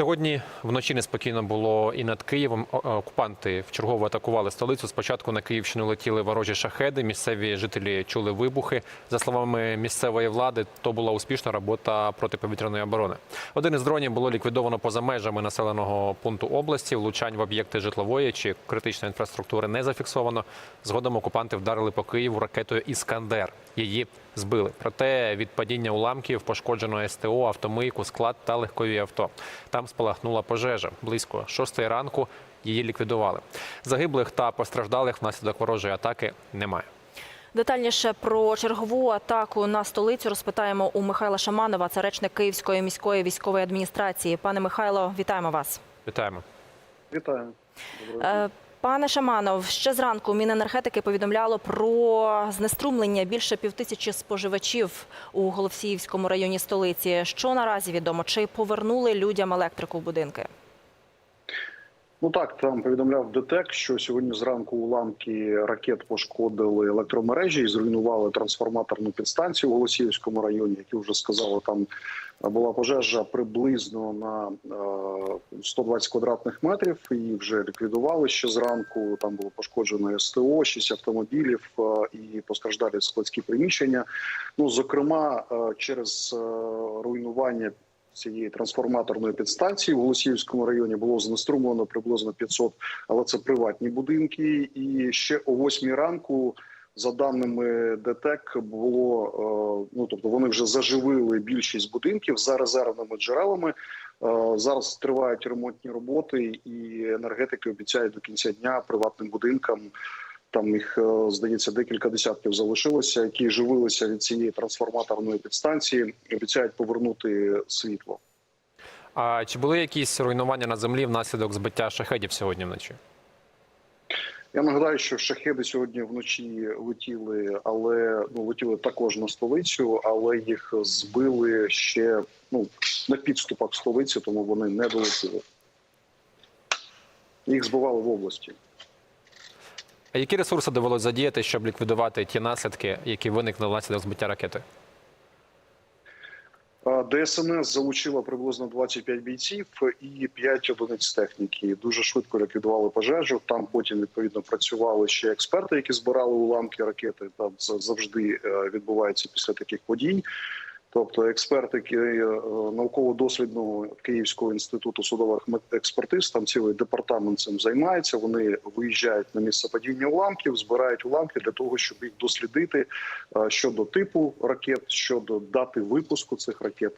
Сьогодні вночі неспокійно було і над Києвом. Окупанти вчергово атакували столицю. Спочатку на Київщину летіли ворожі шахеди. Місцеві жителі чули вибухи. За словами місцевої влади, то була успішна робота протиповітряної оборони. Один із дронів було ліквідовано поза межами населеного пункту області. Влучань в об'єкти житлової чи критичної інфраструктури не зафіксовано. Згодом окупанти вдарили по Києву ракетою Іскандер. Її збили. Проте від падіння уламків пошкоджено СТО, автомийку, склад та легкові авто. Там спалахнула пожежа. Близько шостої ранку її ліквідували. Загиблих та постраждалих внаслідок ворожої атаки немає. Детальніше про чергову атаку на столицю розпитаємо у Михайла Шаманова, це речник Київської міської військової адміністрації. Пане Михайло, вітаємо вас. Вітаємо. Вітаю. Пане Шаманов, ще зранку Міненергетики повідомляло про знеструмлення більше півтисячі споживачів у Голосіївському районі столиці. Що наразі відомо? Чи повернули людям електрику в будинки? Ну так, там повідомляв ДТЕК, що сьогодні зранку уламки ракет пошкодили електромережі і зруйнували трансформаторну підстанцію в Голосіївському районі. Як я вже сказали, там була пожежа приблизно на е, 120 квадратних метрів. Її вже ліквідували ще зранку. Там було пошкоджено СТО, 6 автомобілів е, і постраждалі складські приміщення. Ну зокрема, е, через е, руйнування цієї трансформаторної підстанції в Голосіївському районі було знеструмлено приблизно 500, але це приватні будинки. І ще о 8 ранку, за даними ДТЕК, було е, ну тобто вони вже заживили більшість будинків за резервними джерелами. Е, Зараз тривають ремонтні роботи, і енергетики обіцяють до кінця дня приватним будинкам. Там їх е, здається декілька десятків залишилося, які живилися від цієї трансформаторної підстанції. Обіцяють повернути світло. А чи були якісь руйнування на землі внаслідок збиття шахедів сьогодні вночі? Я нагадаю, що шахеди сьогодні вночі летіли, але ну летіли також на столицю, але їх збили ще ну на підступах столиці, тому вони не долетіли. Їх збивали в області. А які ресурси довелось задіяти, щоб ліквідувати ті наслідки, які виникли внаслідок збиття ракети? ДСНС залучила приблизно 25 бійців і 5 одиниць техніки. Дуже швидко ліквідували пожежу. Там потім відповідно працювали ще експерти, які збирали уламки ракети. Там завжди е, відбувається після таких подій. Тобто, експерти е, науково-дослідного Київського інституту судових експертиз, там цілий департамент цим займається. Вони виїжджають на місце падіння уламків, збирають уламки для того, щоб їх дослідити е, щодо типу ракет, щодо дати випуску цих ракет.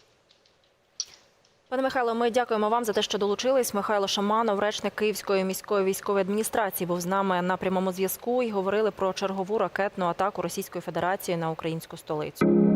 Пане Михайло, ми дякуємо вам за те, що долучились. Михайло Шаманов, речник Київської міської військової адміністрації, був з нами на прямому зв'язку і говорили про чергову ракетну атаку Російської Федерації на українську столицю.